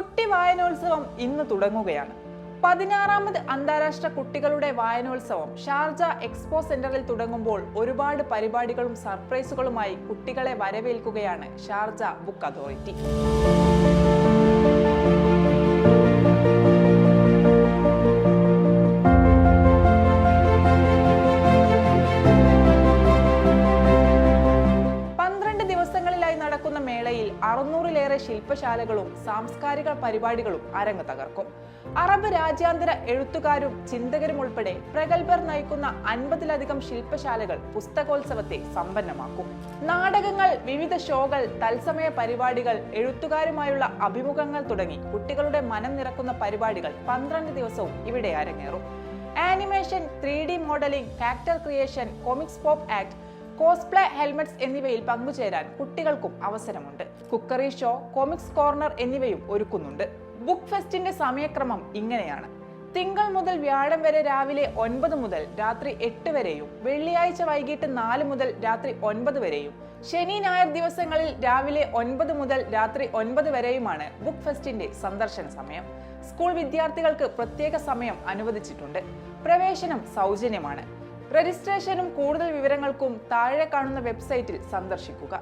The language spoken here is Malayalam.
കുട്ടി വായനോത്സവം ഇന്ന് തുടങ്ങുകയാണ്. പതിനാറാമത് അന്താരാഷ്ട്ര കുട്ടികളുടെ വായനോത്സവം ഷാർജ എക്സ്പോ സെന്ററിൽ തുടങ്ങുമ്പോൾ ഒരുപാട് പരിപാടികളും സർപ്രൈസുകളുമായി കുട്ടികളെ വരവേൽക്കുകയാണ് ഷാർജ ബുക്ക് അതോറിറ്റി. നടക്കുന്ന മേളയിൽ അറുന്നൂറിലേറെ ശില്പശാലകളും സാംസ്കാരിക പരിപാടികളും അരങ്ങ് തകർക്കും. അറബ് രാജ്യാന്തര എഴുത്തുകാരും ചിന്തകരും ഉൾപ്പെടെ പ്രഗത്ഭർ നയിക്കുന്ന അൻപതിലധികം ശില്പശാലകൾ പുസ്തകോത്സവത്തെ സമ്പന്നമാക്കും. നാടകങ്ങൾ വിവിധ ഷോകൾ തത്സമയ പരിപാടികൾ എഴുത്തുകാരുമായുള്ള അഭിമുഖങ്ങൾ തുടങ്ങി കുട്ടികളുടെ മനം നിറക്കുന്ന പരിപാടികൾ പന്ത്രണ്ട് ദിവസവും ഇവിടെ അരങ്ങേറും. Animation three D modelling factor creation comics pop act cosplay helmets എന്നിവയിൽ പങ്കുചേരാൻ കുട്ടികൾക്കും അവസരമുണ്ട്. കുക്കറി ഷോ കോമിക്സ് കോർണർ എന്നിവയും ഒരുക്കുന്നുണ്ട്. ബുക്ക് ഫെസ്റ്റിന്റെ സമയക്രമം ഇങ്ങനെയാണ്. തിങ്കൾ മുതൽ വ്യാഴം വരെ രാവിലെ ഒൻപത് മുതൽ രാത്രി എട്ട് വരെയും വെള്ളിയാഴ്ച വൈകിട്ട് നാല് മുതൽ രാത്രി ഒൻപത് വരെയും ശനി ഞായർ ദിവസങ്ങളിൽ രാവിലെ ഒൻപത് മുതൽ രാത്രി ഒൻപത് വരെയുമാണ് ബുക്ക് ഫെസ്റ്റിന്റെ സന്ദർശന സമയം. സ്കൂൾ വിദ്യാർത്ഥികൾക്ക് പ്രത്യേക സമയം അനുവദിച്ചിട്ടുണ്ട്. പ്രവേശനം സൗജന്യമാണ്. രജിസ്ട്രേഷനും കൂടുതൽ വിവരങ്ങൾക്കും താഴെ കാണുന്ന വെബ്സൈറ്റിൽ സന്ദർശിക്കുക.